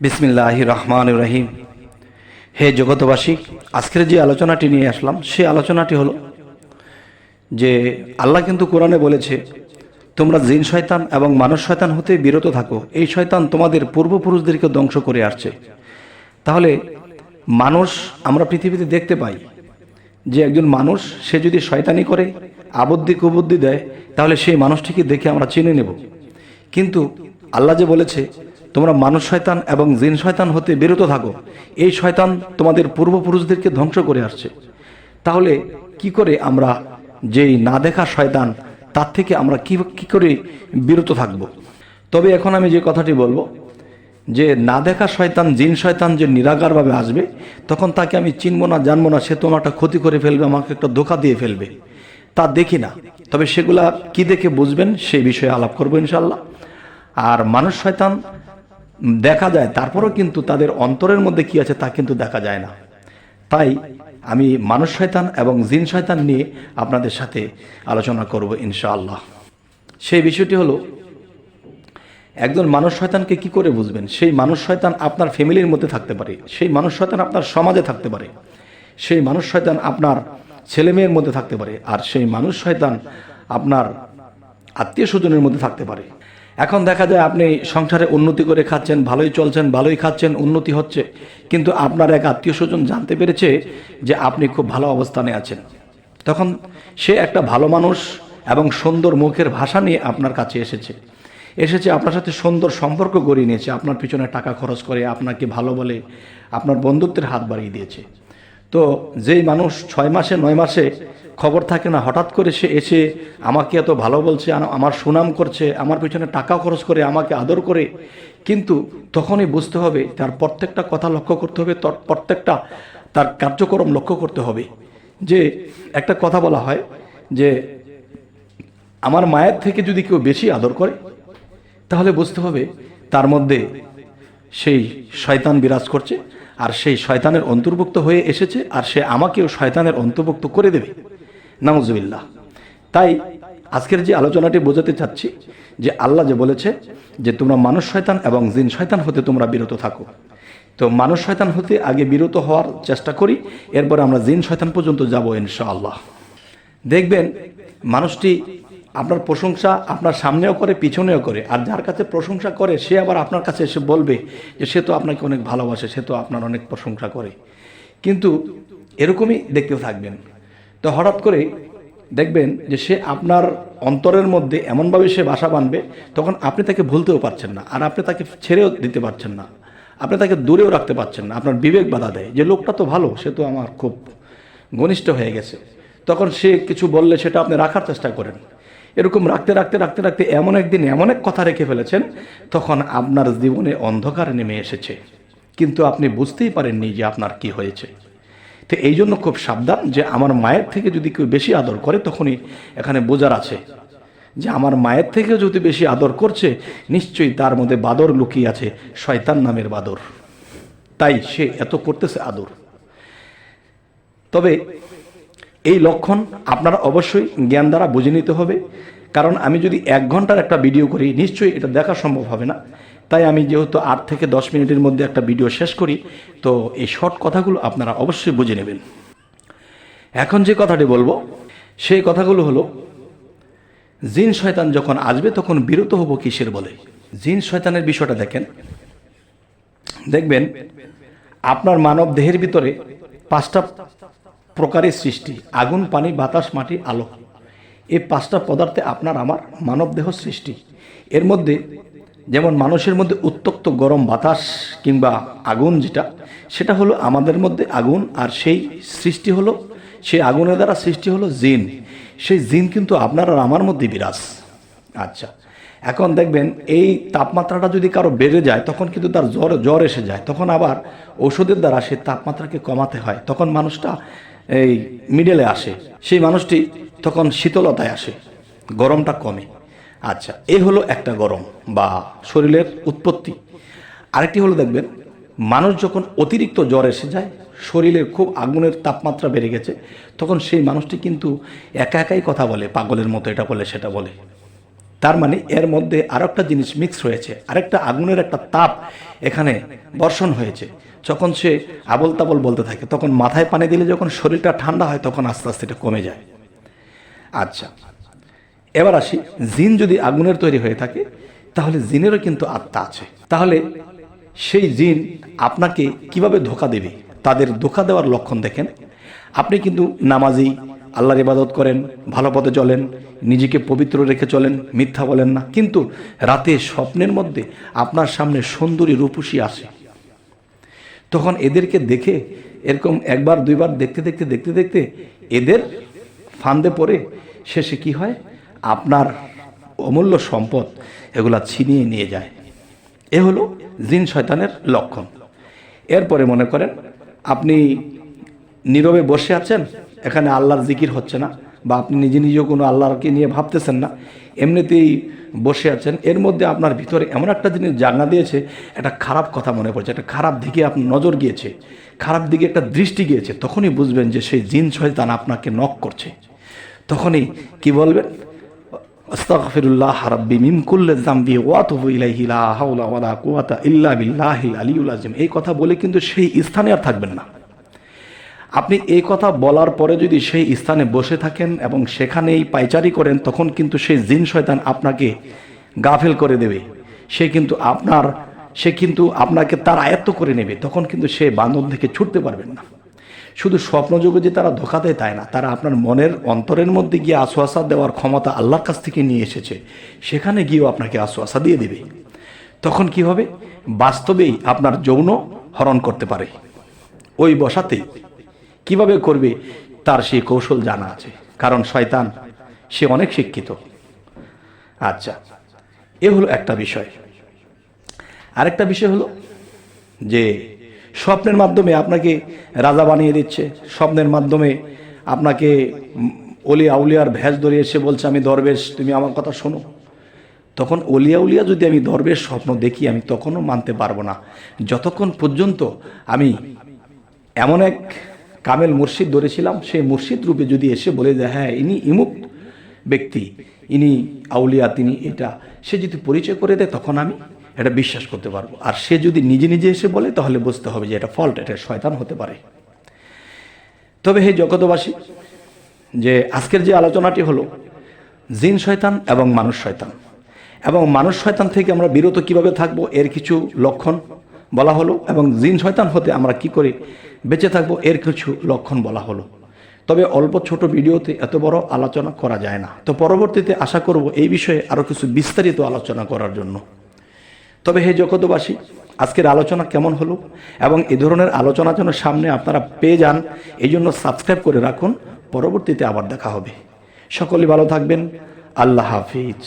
বিসমিল্লাহ রহমান রহিম। হে জগতবাসী আজকের যে আলোচনাটি নিয়ে আসলাম সে আলোচনাটি হলো যে আল্লাহ কিন্তু কোরআনে বলেছে, তোমরা জিন, শয়তান এবং মানুষ শয়তান হতে বিরত থাকো। এই শয়তান তোমাদের পূর্বপুরুষদেরকে ধ্বংস করে আসছে। তাহলে মানুষ আমরা পৃথিবীতে দেখতে পাই যে একজন মানুষ, সে যদি শয়তানি করে আবদ্ধি কুবুদ্ধি দেয়, তাহলে সেই মানুষটিকে দেখে আমরা চিনে নেব। কিন্তু আল্লাহ যে বলেছে, তোমরা মানুষ শয়তান এবং জিন শয়তান হতে বিরত থাকো। এই শয়তান তোমাদের পূর্বপুরুষদেরকে ধ্বংস করে আসছে। তাহলে কি করে আমরা যেই না দেখা শয়তান, তার থেকে আমরা কি কি করে বিরত থাকব? তবে এখন আমি যে কথাটি বলব, যে না দেখা শয়তান, জিন শয়তান যে নিরাকারভাবে আসবে, তখন তাকে আমি চিনবো না, জানব না, সে তোমার একটা ক্ষতি করে ফেলবে, আমাকে একটা ধোকা দিয়ে ফেলবে। তা দেখি না, তবে সেগুলা কি দেখে বুঝবেন সেই বিষয়ে আলাপ করব ইনশাল্লাহ আর মানুষ শয়তান দেখা যায়, তারপরেও কিন্তু তাদের অন্তরের মধ্যে কি আছে তা কিন্তু দেখা যায় না। তাই আমি মানুষ শয়তান এবং জিন শয়তান নিয়ে আপনাদের সাথে আলোচনা করব ইনশাআল্লাহ। সেই বিষয়টি হলো, একজন মানুষ শয়তানকে কি করে বুঝবেন? সেই মানুষ শয়তান আপনার ফ্যামিলির মধ্যে থাকতে পারে, সেই মানুষ শয়তান আপনার সমাজে থাকতে পারে, সেই মানুষ শয়তান আপনার ছেলে মেয়ের মধ্যে থাকতে পারে, আর সেই মানুষ শয়তান আপনার আত্মীয় স্বজনের মধ্যে থাকতে পারে। এখন দেখা যায় আপনি সংসারে উন্নতি করে খাচ্ছেন, ভালোই চলছেন, ভালোই খাচ্ছেন, উন্নতি হচ্ছে। কিন্তু আপনার এক আত্মীয় স্বজন জানতে পেরেছে যে আপনি খুব ভালো অবস্থানে আছেন। তখন সে একটা ভালো মানুষ এবং সুন্দর মুখের ভাষা নিয়ে আপনার কাছে এসেছে। এসেছে, আপনার সাথে সুন্দর সম্পর্ক গড়িয়ে নিয়েছে। আপনার পিছনে টাকা খরচ করে, আপনাকে ভালো বলে, আপনার বন্ধুত্বের হাত বাড়িয়ে দিয়েছে। তো যেই মানুষ ছয় মাসে, নয় মাসে খবর থাকে না, হঠাৎ করে সে এসে আমাকে এত ভালো বলছে আমার সুনাম করছে, আমার পিছনে টাকা খরচ করে, আমাকে আদর করে, কিন্তু তখনই বুঝতে হবে তার প্রত্যেকটা কথা লক্ষ্য করতে হবে প্রত্যেকটা তার কার্যক্রম লক্ষ্য করতে হবে। যে একটা কথা বলা হয় যে আমার মায়ের থেকে যদি কেউ বেশি আদর করে, তাহলে বুঝতে হবে তার মধ্যে সেই শয়তান বিরাজ করছে। আর সেই শয়তানের অন্তর্ভুক্ত হয়ে এসেছে আর সে আমাকেও শয়তানের অন্তর্ভুক্ত করে দেবে। নামজুবিল্লাহ তাই আজকের যে আলোচনাটি বোঝাতে চাচ্ছি যে আল্লাহ যে বলেছে যে তোমরা মানুষ শয়তান এবং জিন শয়তান হতে তোমরা বিরত থাকো। তো মানুষ শয়তান হতে আগে বিরত হওয়ার চেষ্টা করি, এরপরে আমরা জিন শয়তান পর্যন্ত যাব ইনশাআল্লাহ। দেখবেন মানুষটি আপনার প্রশংসা আপনার সামনেও করে, পিছনেও করে। আর যার কাছে প্রশংসা করে, সে আবার আপনার কাছে এসে বলবে যে সে তো আপনাকে অনেক ভালোবাসে, সে তো আপনার অনেক প্রশংসা করে। কিন্তু এরকমই দেখতে থাকবেন। তো হঠাৎ করে দেখবেন যে সে আপনার অন্তরের মধ্যে এমনভাবে সে বাসা বাঁধবে, তখন আপনি তাকে ভুলতেও পারছেন না। আর আপনি তাকে ছেড়েও দিতে পারছেন না। আপনি তাকে দূরেও রাখতে পারছেন না। আপনার বিবেক বাধা দেয় যে, লোকটা তো ভালো, সে তো আমার খুব ঘনিষ্ঠ হয়ে গেছে। তখন সে কিছু বললে সেটা আপনি রাখার চেষ্টা করেন। এরকম রাখতে রাখতে রাখতে রাখতে এমন একদিন এমন এক কথা রেখে ফেলেছেন, তখন আপনার জীবনে অন্ধকার নেমে এসেছে। কিন্তু আপনি বুঝতেই পারেননি যে আপনার কি হয়েছে। তো এই জন্য খুব সাবধান যে আমার মায়ের থেকে যদি কেউ বেশি আদর করে, তখনই এখানে বোঝার আছে যে আমার মায়ের থেকে যদি বেশি আদর করছে, নিশ্চয়ই তার মধ্যে বাদর লুকিয়ে আছে, শয়তান নামের বাদর। তাই সে এত করতেছে আদর। তবে এই লক্ষণ আপনারা অবশ্যই জ্ঞান দ্বারা বুঝে নিতে হবে। কারণ আমি যদি এক ঘণ্টার একটা ভিডিও করি, নিশ্চয়ই এটা দেখা সম্ভব হবে না। তাই আমি যেহেতু আট থেকে দশ মিনিটের মধ্যে একটা ভিডিও শেষ করি, তো এই শর্ট কথাগুলো আপনারা অবশ্যই বুঝে নেবেন। এখন যে কথাটি বলব, সেই কথাগুলো হলো, জিন শয়তান যখন আসবে তখন বিরত হব কিসের বলে? জিন শয়তানের বিষয়টা দেখেন। দেখবেন, আপনার মানব দেহের ভিতরে পাঁচটা প্রকারের সৃষ্টি, আগুন, পানি, বাতাস, মাটি, আলো। এই পাঁচটা পদার্থে আপনার আমার মানব দেহ সৃষ্টি। এর মধ্যে যেমন মানুষের মধ্যে উত্তক্ত গরম বাতাস কিংবা আগুন যেটা, সেটা হলো আমাদের মধ্যে আগুন আর সেই সৃষ্টি হলো, সেই আগুনের দ্বারা সৃষ্টি হলো জিন। সেই জিন কিন্তু আপনার আর আমার মধ্যে বিরাজ। আচ্ছা এখন দেখবেন এই তাপমাত্রাটা যদি কারও বেড়ে যায়, তখন কিন্তু তার জ্বর জ্বর এসে যায়। তখন আবার ওষুধের দ্বারা সেই তাপমাত্রাকে কমাতে হয়। তখন মানুষটা এই মিডলে আসে। সেই মানুষটি তখন শীতলতায় আসে। গরমটা কমে। আচ্ছা এই হলো একটা গরম বা শরীরের উৎপত্তি। আরেকটি হলো দেখবেন, মানুষ যখন অতিরিক্ত জ্বর এসে যায়, শরীরের খুব আগুনের তাপমাত্রা বেড়ে গেছে, তখন সেই মানুষটি কিন্তু একা একাই কথা বলে, পাগলের মতো এটা বলে, সেটা বলে। তার মানে এর মধ্যে আরেকটা জিনিস মিক্স হয়েছে আরেকটা আগুনের একটা তাপ এখানে বর্ষণ হয়েছে। যখন সে আবল তাবল বলতে থাকে, তখন মাথায় পানি দিলে যখন শরীরটা ঠান্ডা হয়, তখন আস্তে আস্তে এটা কমে যায়। আচ্ছা এবার আসি, জিন যদি আগুনের তৈরি হয়ে থাকে, তাহলে জিনেরও কিন্তু আত্মা আছে। তাহলে সেই জিন আপনাকে কীভাবে ধোকা দেবে? তাদের ধোকা দেওয়ার লক্ষণ দেখেন। আপনি কিন্তু নামাজি, আল্লাহর ইবাদত করেন, ভালো পথে চলেন, নিজেকে পবিত্র রেখে চলেন, মিথ্যা বলেন না। কিন্তু রাতে স্বপ্নের মধ্যে আপনার সামনে সুন্দরী রূপসী আসে। তখন এদেরকে দেখে এরকম একবার, দুইবার দেখতে দেখতে দেখতে দেখতে এদের ফান্দে পড়ে শেষে কি হয়? আপনার অমূল্য সম্পদ এগুলা ছিনিয়ে নিয়ে যায়। এ হলো জিন শয়তানের লক্ষণ। এরপরে মনে করেন, আপনি নীরবে বসে আছেন, এখানে আল্লাহর জিকির হচ্ছে না। বা আপনি নিজে নিজেও কোনো আল্লাহকে নিয়ে ভাবতেছেন না, এমনিতেই বসে আছেন। এর মধ্যে আপনার ভিতরে এমন একটা জিনিস জানা দিয়েছে, একটা খারাপ কথা মনে পড়ছে, একটা খারাপ দিকে আপনার নজর গিয়েছে, খারাপ দিকে একটা দৃষ্টি গিয়েছে, তখনই বুঝবেন যে সেই জিন শয়তান আপনাকে নক করছে। তখনই কি বলবেন? আস্তাগফিরুল্লাহ রাব্বি মিন কুল্লি যামবি ওয়া ইলাইহি, লা হাওলা ওয়ালা কুওয়াতা ইল্লা বিল্লাহিল এই কথা বলে কিন্তু সেই স্থানে আর থাকবেন না। আপনি এই কথা বলার পরে যদি সেই স্থানে বসে থাকেন এবং সেখানেই পাইচারি করেন, তখন কিন্তু সেই জিন শয়তান আপনাকে গাফেল করে দেবে। সে কিন্তু আপনার, সে কিন্তু আপনাকে তার আয়ত্ত করে নেবে। তখন কিন্তু সে বান্ধব থেকে ছুটতে পারবেন না। শুধু স্বপ্নযোগে যে তারা ধোকা দেয় তাই না, তারা আপনার মনের অন্তরের মধ্যে গিয়ে আশ্বাসা দেওয়ার ক্ষমতা আল্লাহর কাছ থেকে নিয়ে এসেছে। সেখানে গিয়েও আপনাকে আশ্বাসা দিয়ে দেবে। তখন কি হবে? বাস্তবেই আপনার যৌন হরণ করতে পারে। ওই বসাতেই কীভাবে করবে তার সেই কৌশল জানা আছে, কারণ শয়তান, সে অনেক শিক্ষিত। আচ্ছা এ হলো একটা বিষয়। আরেকটা বিষয় হলো যে, স্বপ্নের মাধ্যমে আপনাকে রাজা বানিয়ে দিচ্ছে, স্বপ্নের মাধ্যমে আপনাকে অলি আউলিয়ার ভ্যাস ধরে এসে বলছে, আমি দরবেশ, তুমি আমার কথা শোনো। তখন অলিয়া উলিয়া যদি আমি দরবেশ স্বপ্ন দেখি, আমি তখনও মানতে পারব না। যতক্ষণ পর্যন্ত আমি এমন এক কামেল মুর্শিদ ধরেছিলাম, সেই মুর্শিদ রূপে যদি এসে বলে দেয় হ্যাঁ ইনি ইমুক ব্যক্তি, ইনি আউলিয়া, তিনি এটা। সে যদি পরিচয় করে দেয়, তখন আমি এটা বিশ্বাস করতে পারব। আর সে যদি নিজে নিজে এসে বলে, তাহলে বুঝতে হবে যে এটা ফল্ট এটা শয়তান হতে পারে। তবে হে জগতবাসী যে আজকের যে আলোচনাটি হলো, জিন শয়তান এবং মানুষ শয়তান। এবং মানুষ শয়তান থেকে আমরা বিরত কীভাবে থাকব, এর কিছু লক্ষণ বলা হলো। এবং জিন শয়তান হতে আমরা কি করে বেঁচে থাকব, এর কিছু লক্ষণ বলা হলো। তবে অল্প ছোট ভিডিওতে এত বড় আলোচনা করা যায় না। তো পরবর্তীতে আশা করব এই বিষয়ে আরও কিছু বিস্তারিত আলোচনা করার জন্য। তবে হে জগতবাসী আজকের আলোচনা কেমন হলো এবং এ ধরনের আলোচনা যেন সামনে আপনারা পেয়ে যান, এই জন্য সাবস্ক্রাইব করে রাখুন। পরবর্তীতে আবার দেখা হবে। সকলে ভালো থাকবেন। আল্লাহ হাফিজ।